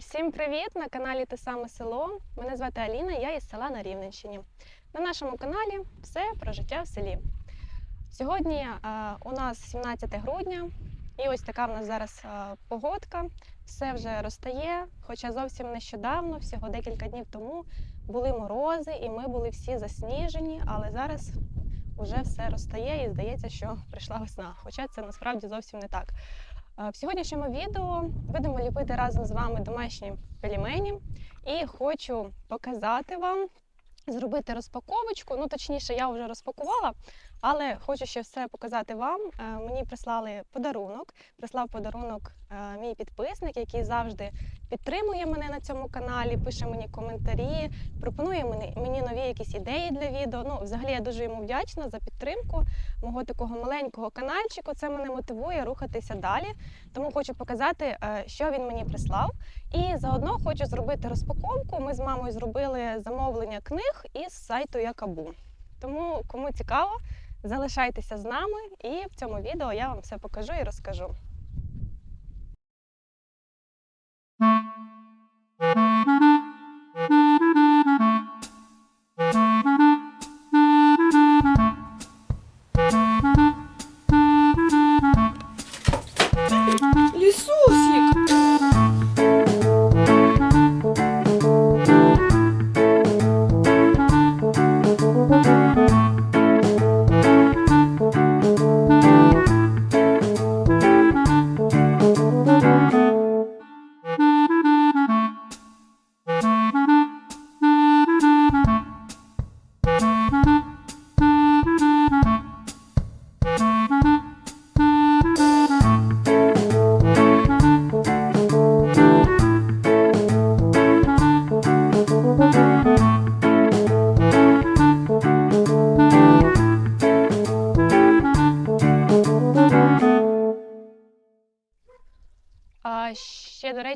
Всім привіт! На каналі Те саме село. Мене звати Аліна, я із села на Рівненщині. На нашому каналі все про життя в селі. Сьогодні у нас 17 грудня, і ось така в нас зараз погодка. Все вже розтає, хоча зовсім нещодавно, всього декілька днів тому, були морози, і ми були всі засніжені, але зараз вже все розтає і здається, що прийшла весна. Хоча це насправді зовсім не так. Е, В сьогоднішньому відео будемо ліпити разом з вами домашні пельмені. І хочу показати вам, зробити розпаковочку. Ну, точніше, я вже розпакувала, але хочу ще все показати вам. Е, Мені прислали подарунок. Прислав подарунок е, мій підписник, який завжди підтримує мене на цьому каналі, пише мені коментарі, пропонує мені, нові якісь ідеї для відео. Ну, взагалі я дуже йому вдячна за підтримку мого такого маленького каналчику. Це мене мотивує рухатися далі. Тому хочу показати, е, що він мені прислав. І заодно хочу зробити розпаковку. Ми з мамою зробили замовлення книг із сайту Якабу. Тому, кому цікаво, залишайтеся з нами, і в цьому відео я вам все покажу і розкажу.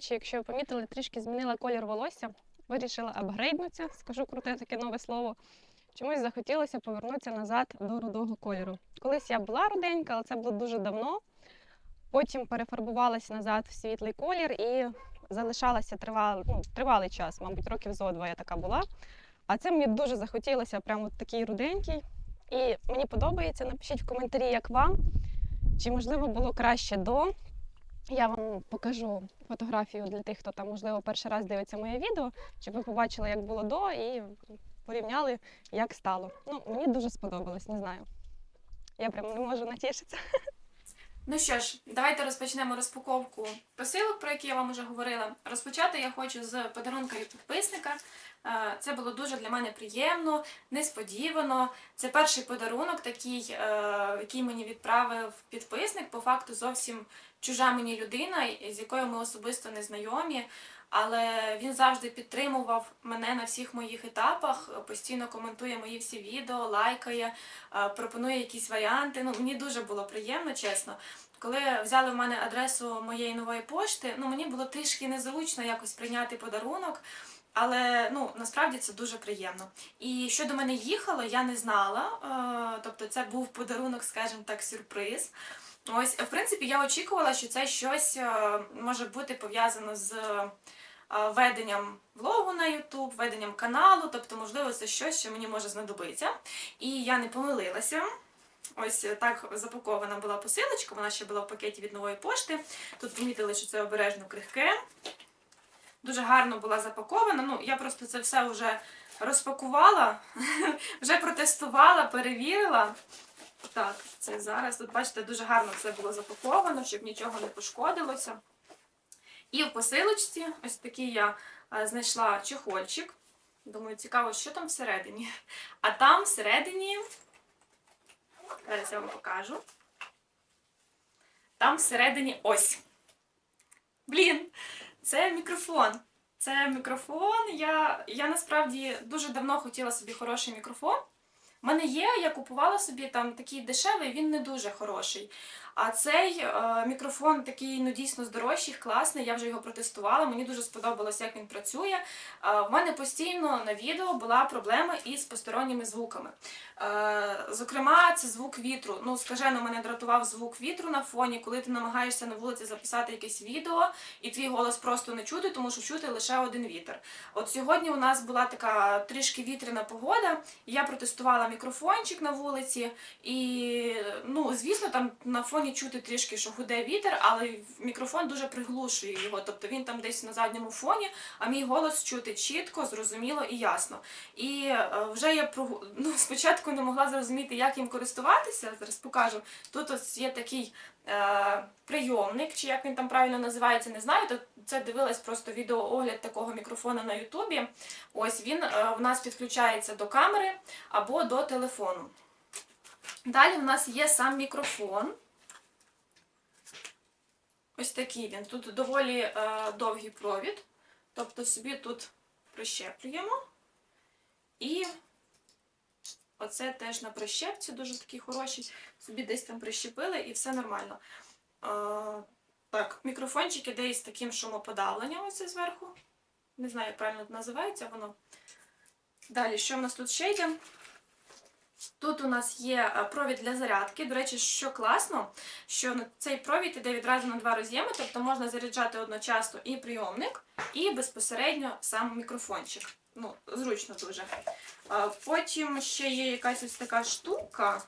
Речі, якщо ви помітили, трішки змінила колір волосся. Вирішила апгрейднутися, скажу круте таке нове слово. Чомусь захотілося повернутися назад до рудого кольору. Колись я була руденька, але це було дуже давно. Потім перефарбувалася назад в світлий колір і залишалася тривалий, ну, тривалий час, мабуть, років зо два я така була. А це мені дуже захотілося, прямо такий руденький. І мені подобається. Напишіть в коментарі, як вам. Чи можливо було краще до. Я вам покажу фотографію для тих, хто там, можливо, перший раз дивиться моє відео, щоб ви побачили, як було до, і порівняли, як стало. Ну, мені дуже сподобалось, не знаю. Я прям не можу натішитися. Ну що ж, давайте розпочнемо розпаковку посилок, про які я вам вже говорила. Розпочати я хочу з подарунка від підписника. Е, Це було дуже для мене приємно, несподівано. Це перший подарунок, такий, е, який мені відправив підписник. По факту зовсім чужа мені людина, з якою ми особисто не знайомі. Але він завжди підтримував мене на всіх моїх етапах, постійно коментує мої всі відео, лайкає, е, пропонує якісь варіанти. Ну, мені дуже було приємно, чесно. Коли взяли в мене адресу моєї нової пошти, ну мені було трішки незручно якось прийняти подарунок. Але ну насправді це дуже приємно. І що до мене їхало, я не знала. Е, тобто, це був подарунок, скажімо так, сюрприз. Ось, в принципі, я очікувала, що це щось е, може бути пов'язано з е, веденням влогу на YouTube, веденням каналу, тобто, можливо, це щось, що мені може знадобитися. І я не помилилася. Ось так запакована була посилочка, вона ще була в пакеті від нової пошти. Тут помітили, що це обережно крихке. Дуже гарно була запакована. Ну, я просто це все вже розпакувала, вже протестувала, перевірила. Так, це зараз. Тут, бачите, дуже гарно все було запаковано, щоб нічого не пошкодилося. І в посилочці ось такий я е, знайшла чехольчик. Думаю, цікаво, що там всередині. А там всередині. Зараз я вам покажу. Там всередині ось. Блін, це мікрофон. Це мікрофон. Я, я насправді дуже давно хотіла собі хороший мікрофон. У мене є, я купувала собі там такий дешевий, він не дуже хороший. А цей е, мікрофон такий ну дійсно з дорожчих, класний. Я вже його протестувала. Мені дуже сподобалось, як він працює. Е, в мене постійно на відео була проблема із посторонніми звуками. Е, зокрема, це звук вітру. Ну, скажено, мене дратував звук вітру на фоні, коли ти намагаєшся на вулиці записати якесь відео, і твій голос просто не чути, тому що чути лише один вітер. От сьогодні у нас була така трішки вітряна погода. і Я протестувала мікрофончик на вулиці, і ну, звісно, там на фоні чути трішки, що гуде вітер, але мікрофон дуже приглушує його. Тобто він там десь на задньому фоні, а мій голос чути чітко, зрозуміло і ясно. І е, вже я ну, спочатку не могла зрозуміти, як їм користуватися. Зараз покажу. Тут ось є такий е, прийомник, чи як він там правильно називається, не знаю. Тут це дивилась просто відеоогляд такого мікрофона на Ютубі. Ось він е, в нас підключається до камери або до телефону. Далі в нас є сам мікрофон. Ось такий він. Тут доволі е, довгий провід. Тобто собі тут прищеплюємо. І оце теж на прищепці, дуже такі хороші. Собі десь там прищепили і все нормально. Е, так, мікрофончик іде із таким шумоподавленням оце зверху. Не знаю, як правильно називається воно. Далі, що в нас тут ще йде? Тут у нас є е, провід для зарядки. До речі, що класно, що цей провід іде відразу на два роз'єми, тобто можна заряджати одночасно і прийомник, і безпосередньо сам мікрофончик. Ну, зручно дуже. Потім ще є якась ось така штука.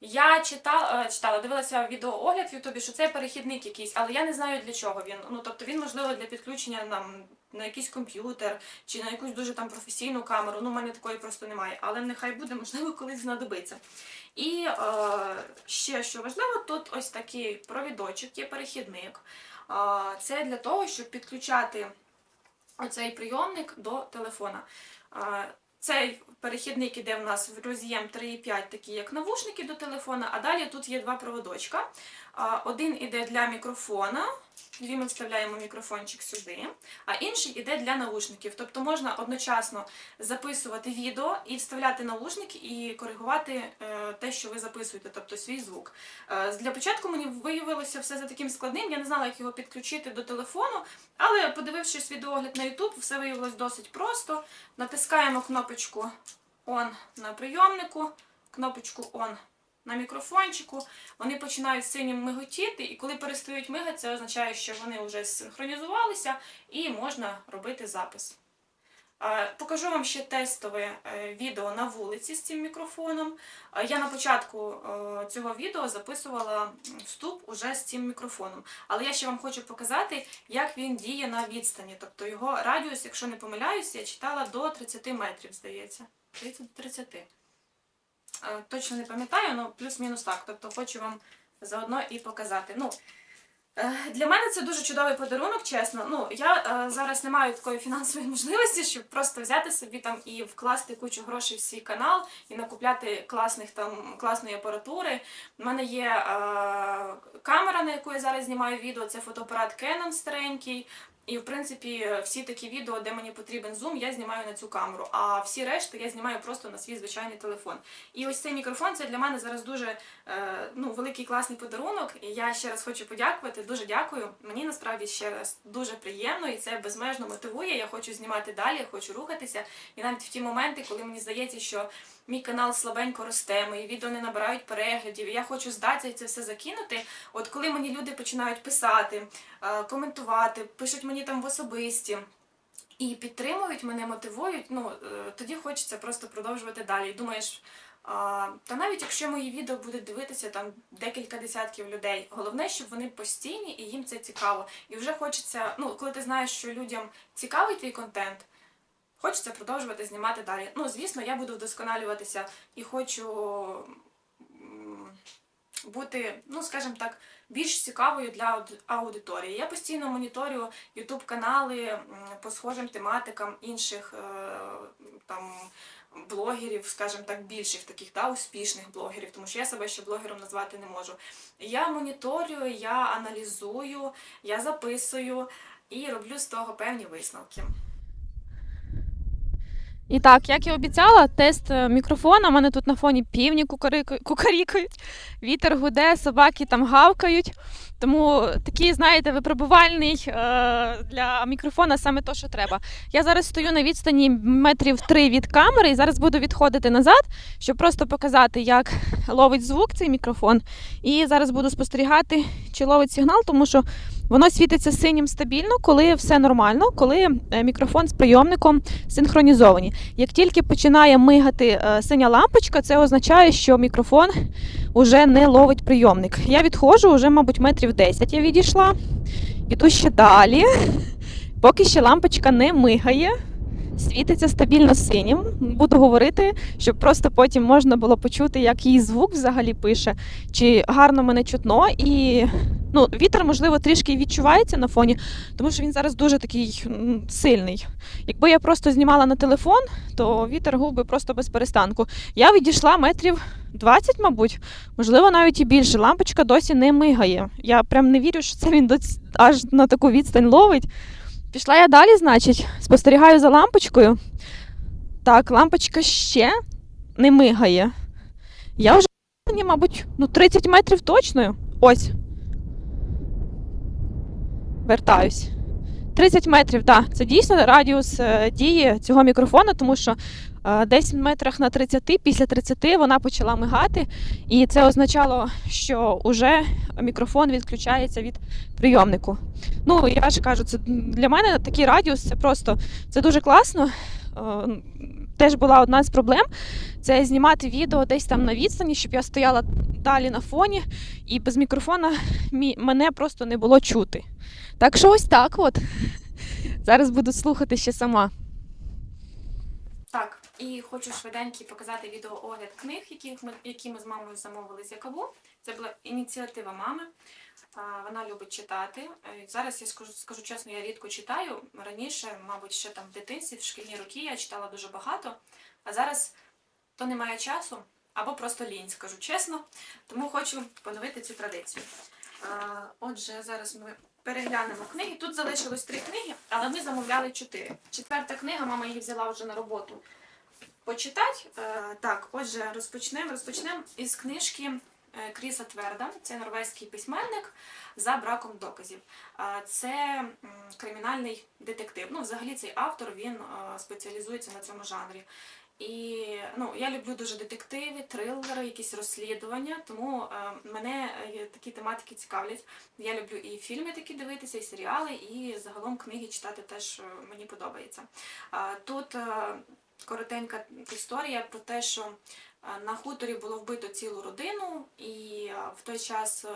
Я читала, читала, дивилася відеоогляд в Ютубі, що це перехідник якийсь, але я не знаю для чого він. Ну тобто він можливо для підключення нам на якийсь комп'ютер чи на якусь дуже там професійну камеру. Ну, у мене такої просто немає, але нехай буде, можливо, колись знадобиться. І е, ще що важливо, тут ось такий провідочок, є перехідник. Е, це для того, щоб підключати оцей прийомник до телефона. Е, цей перехідник іде в нас в роз'єм 3,5, такі як навушники до телефона, а далі тут є два проводочка. Один іде для мікрофона, тоді ми вставляємо мікрофончик сюди, а інший іде для наушників. Тобто можна одночасно записувати відео і вставляти наушники і коригувати е, те, що ви записуєте, тобто свій звук. Е, Для початку мені виявилося все за таким складним, я не знала, як його підключити до телефону, але подивившись відеогляд на YouTube, все виявилось досить просто. Натискаємо кнопочку On на прийомнику, кнопочку On на мікрофончику. Вони починають синім миготіти, і коли перестають мигати, це означає, що вони вже синхронізувалися і можна робити запис. Покажу вам ще тестове е, відео на вулиці з цим мікрофоном. Я на початку е, цього відео записувала вступ уже з цим мікрофоном. Але я ще вам хочу показати, як він діє на відстані. Тобто його радіус, якщо не помиляюся, я читала до 30 метрів, здається. 30 до 30. Е, Точно не пам'ятаю, але плюс-мінус так. Тобто хочу вам заодно і показати. Ну, е, для мене це дуже чудовий подарунок, чесно. Ну, я е, зараз не маю такої фінансової можливості, щоб просто взяти собі там і вкласти кучу грошей в свій канал і накупляти класних там класної апаратури. У мене є камера, на яку я зараз знімаю відео, це фотоапарат Canon старенький. І, в принципі, всі такі відео, де мені потрібен зум, я знімаю на цю камеру. А всі решти я знімаю просто на свій звичайний телефон. І ось цей мікрофон це для мене зараз дуже е, ну, великий класний подарунок. І я ще раз хочу подякувати. Дуже дякую. Мені насправді ще раз дуже приємно і це безмежно мотивує. Я хочу знімати далі, я хочу рухатися. І навіть в ті моменти, коли мені здається, що мій канал слабенько росте, мої відео не набирають переглядів, я хочу здатися і це все закинути. От коли мені люди починають писати, е, коментувати, пишуть мені там в особисті. І підтримують мене, мотивують. Ну е, тоді хочеться просто продовжувати далі. І думаєш, а, та навіть якщо мої відео будуть дивитися там декілька десятків людей, головне, щоб вони постійні і їм це цікаво. І вже хочеться, ну коли ти знаєш, що людям цікавий твій контент, хочеться продовжувати знімати далі. Ну, звісно, я буду вдосконалюватися і хочу бути, ну скажімо так, більш цікавою для аудиторії. Я постійно моніторю youtube канали по схожим тематикам інших е, там блогерів, скажімо так, більших таких да, успішних блогерів, тому що я себе ще блогером назвати не можу. Я моніторю, я аналізую, я записую і роблю з того певні висновки. І так, як і обіцяла, тест е, мікрофона. У мене тут на фоні півні кукарікають, вітер гуде, собаки там гавкають. Тому такий, знаєте, випробувальний е, для мікрофона саме то, що треба. Я зараз стою на відстані метрів три від камери і зараз буду відходити назад, щоб просто показати, як ловить звук цей мікрофон. І зараз буду спостерігати, чи ловить сигнал, тому що воно світиться синім стабільно, коли все нормально, коли е, мікрофон з прийомником синхронізовані. Як тільки починає мигати е, синя лампочка, це означає, що мікрофон уже не ловить прийомник. Я відходжу, вже, мабуть, метрів 10 я відійшла. Іду ще далі. Поки ще лампочка не мигає, світиться стабільно синім. Буду говорити, щоб просто потім можна було почути, як її звук взагалі пише, чи гарно мене чутно. І ну, вітер, можливо, трішки відчувається на фоні, тому що він зараз дуже такий сильний. Якби я просто знімала на телефон, то вітер гув би просто без перестанку. Я відійшла метрів 20, мабуть, можливо, навіть і більше. Лампочка досі не мигає. Я прям не вірю, що це він аж на таку відстань ловить. Пішла я далі, значить, спостерігаю за лампочкою. Так, лампочка ще не мигає. Я вже, мабуть, ну 30 метрів точно. Ось. Вертаюсь. 30 метрів, так. Це дійсно радіус е, дії цього мікрофона, тому що е, десь в метрах на 30, після 30 вона почала мигати, і це означало, що вже мікрофон відключається від прийомнику. Ну, я ж кажу, це для мене такий радіус, це просто це дуже класно. Е, Теж була одна з проблем це знімати відео десь там на відстані, щоб я стояла далі на фоні, і без мікрофона мі- мене просто не було чути. Так що ось так от. Зараз буду слухати ще сама. Так, і хочу швиденький показати відеоогляд книг, які ми, які ми з мамою замовили з Якабу. Це була ініціатива мами. Вона любить читати. Е, Зараз я скажу, скажу чесно, я рідко читаю. Раніше, мабуть, ще там в дитинстві, в шкільні роки я читала дуже багато, а зараз то немає часу або просто лінь, скажу чесно. Тому хочу поновити цю традицію. Отже, зараз ми переглянемо книги. Тут залишилось три книги, але ми замовляли чотири. Четверта книга, мама її взяла вже на роботу почитати. Е, так, отже, розпочнемо. Розпочнемо із книжки е, Кріса Тверда. Це норвезький письменник за браком доказів. Е, це кримінальний детектив. Ну, взагалі, цей автор він спеціалізується на цьому жанрі. І ну, я люблю дуже детективи, трилери, якісь розслідування, тому е, мене е, такі тематики цікавлять. Я люблю і фільми такі дивитися, і серіали, і загалом книги читати теж е, мені подобається. А, Тут е, коротенька історія про те, що е, на хуторі було вбито цілу родину, і е, в той час е,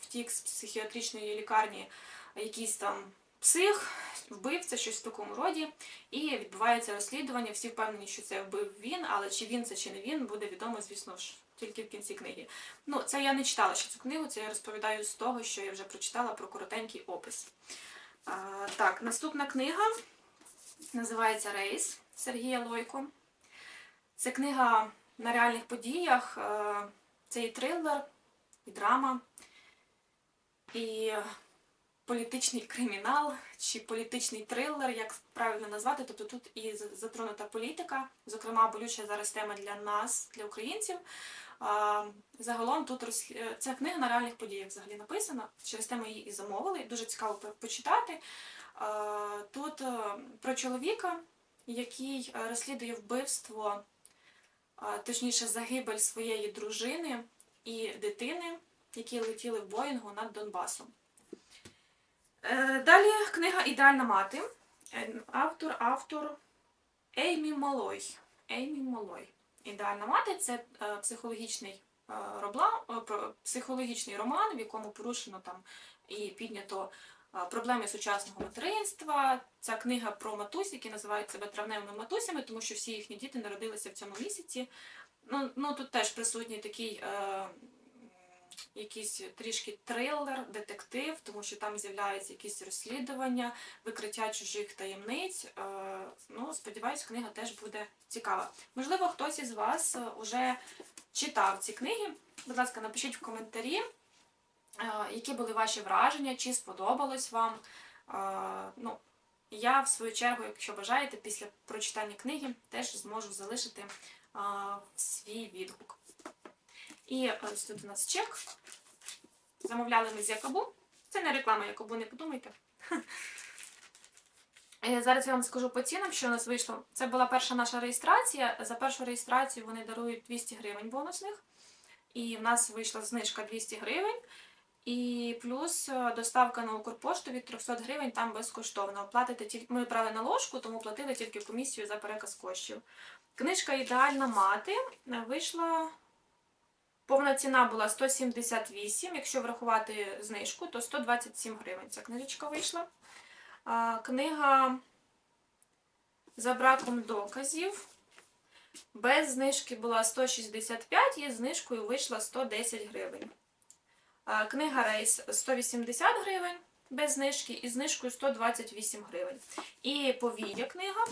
втік з психіатричної лікарні якийсь там псих, вбивця, щось в такому роді. І відбувається розслідування. Всі впевнені, що це вбив він, але чи він це чи не він, буде відомо, звісно ж, тільки в кінці книги. Ну, це я не читала ще цю книгу, це я розповідаю з того, що я вже прочитала про коротенький опис. А, так, наступна книга називається Рейс Сергія Лойко. Це книга на реальних подіях. е, Це і трилер, і драма, і політичний кримінал чи політичний трилер, як правильно назвати. Тобто тут і затронута політика, зокрема, болюча зараз тема для нас, для українців. Загалом тут розслі- е, ця книга на реальних подіях взагалі написана. Через те ми її і замовили. Дуже цікаво почитати. Тут е, про чоловіка, який е, розслідує вбивство, точніше, загибель своєї дружини і дитини, які летіли в Боїнгу над Донбасом. Е, Далі книга Ідеальна мати. Е, Автор, автор Еймі Молой. Еймі Молой. Ідеальна мати це е, психологічний робла, психологічний роман, в якому порушено там і піднято проблеми сучасного материнства. Ця книга про матусь, які називають себе травневими матусями, тому що всі їхні діти народилися в цьому місяці. Ну, ну тут теж присутній такий. Якийсь трішки трилер, детектив, тому що там з'являються якісь розслідування, викриття чужих таємниць. Е, ну, сподіваюсь, книга теж буде цікава. Можливо, хтось із вас е, уже читав ці книги. Будь ласка, напишіть в коментарі, е, які були ваші враження, чи сподобалось вам. Е, ну, я, в свою чергу, якщо бажаєте, після прочитання книги теж зможу залишити а, свій відгук. І ось тут у нас чек. Замовляли ми з Якобу. Це не реклама Якобу, не подумайте. Е, Зараз я вам скажу по цінам, що у нас вийшло. Це була перша наша реєстрація. За першу реєстрацію вони дарують 200 гривень бонусних. І в нас вийшла знижка 200 гривень. І плюс е, доставка на Укрпошту від 300 гривень там безкоштовно. Оплатите тільки ми брали на ложку, тому платили тільки комісію за переказ коштів. Книжка ідеальна мати е, вийшла. Повна ціна була 178, якщо врахувати знижку, то 127 гривень ця книжечка вийшла. Книга за браком доказів. Без знижки була 165 і знижкою вийшла 110 гривень. Книга Рейс 180 гривень без знижки і знижкою 128 гривень. І повія книга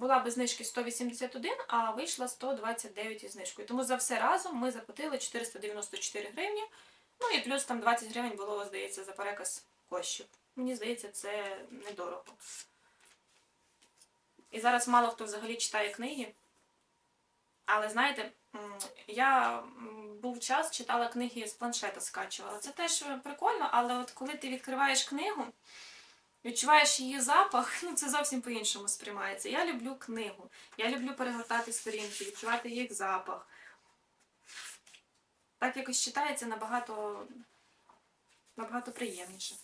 була без знижки 181, а вийшла 129 із знижкою. Тому за все разом ми заплатили 494 гривні. Ну і плюс там 20 гривень було, здається, за переказ коштів. Мені здається, це недорого. І зараз мало хто взагалі читає книги. Але знаєте, я був час, читала книги з планшета, скачувала. Це теж прикольно, але от коли ти відкриваєш книгу, відчуваєш її запах, ну це зовсім по-іншому сприймається. Я люблю книгу. Я люблю перегортати сторінки, відчувати їх запах. Так якось читається набагато, набагато приємніше.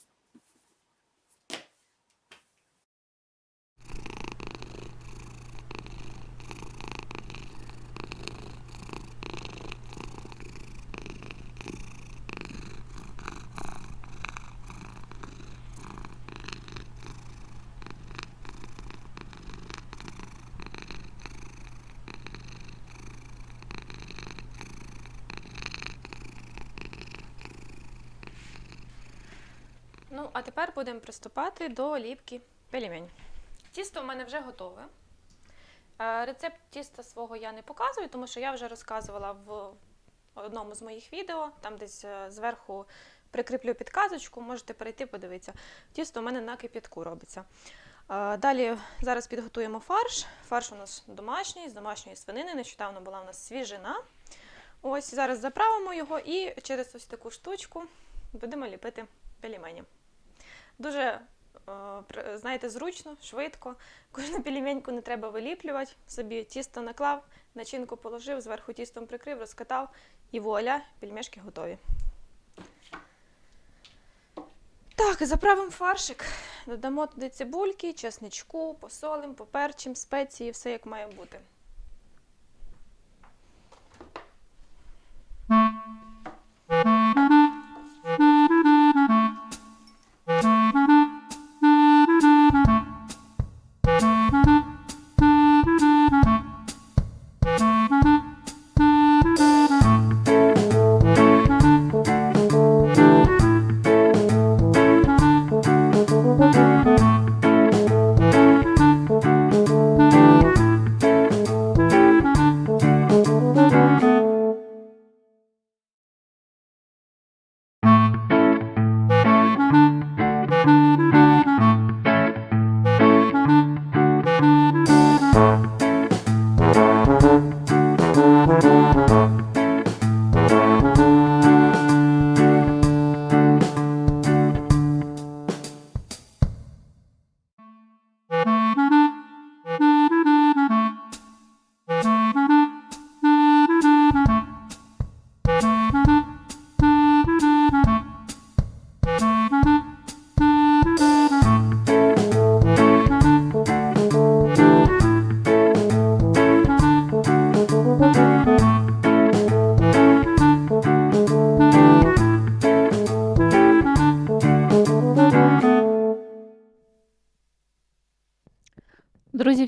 А тепер будемо приступати до ліпки пельмень. Тісто в мене вже готове. Е, Рецепт тіста свого я не показую, тому що я вже розказувала в одному з моїх відео, там десь е, зверху прикріплю підказочку, можете перейти подивитися. Тісто у мене на кип'ятку робиться. Е, Далі зараз підготуємо фарш. Фарш у нас домашній, з домашньої свинини. Нещодавно була у нас свіжина. Ось зараз заправимо його і через ось таку штучку будемо ліпити пельмені. Дуже, е, знаєте, зручно, швидко. Кожну пельменьку не треба виліплювати. Собі тісто наклав, начинку положив, зверху тістом прикрив, розкатав і вуаля, пельмешки готові. Так, заправимо фаршик. Додамо туди цибульки, чесничку, посолимо, поперчимо, спеції, все як має бути.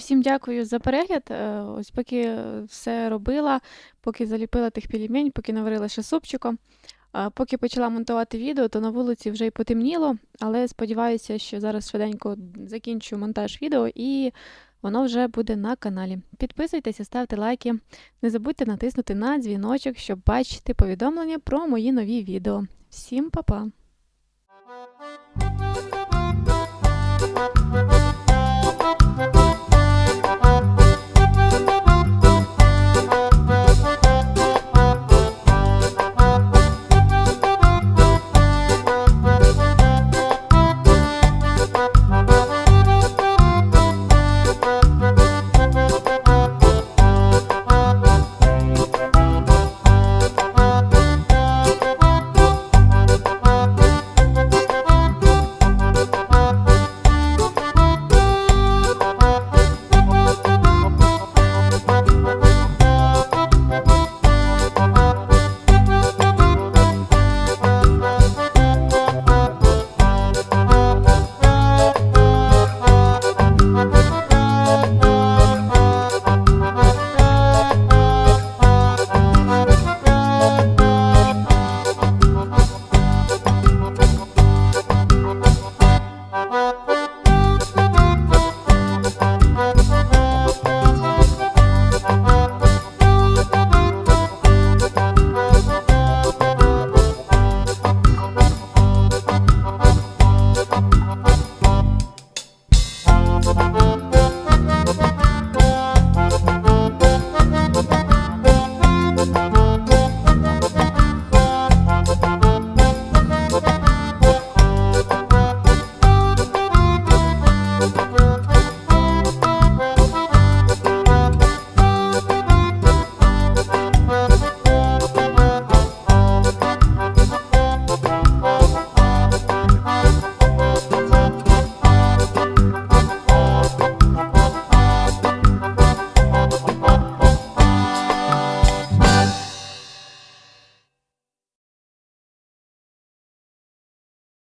Всім дякую за перегляд. Е, Ось поки все робила, поки заліпила тих пельмень, поки наварила ще супчиком. Е, Поки почала монтувати відео, то на вулиці вже й потемніло, але сподіваюся, що зараз швиденько закінчу монтаж відео і воно вже буде на каналі. Підписуйтеся, ставте лайки. Не забудьте натиснути на дзвіночок, щоб бачити повідомлення про мої нові відео. Всім па-па!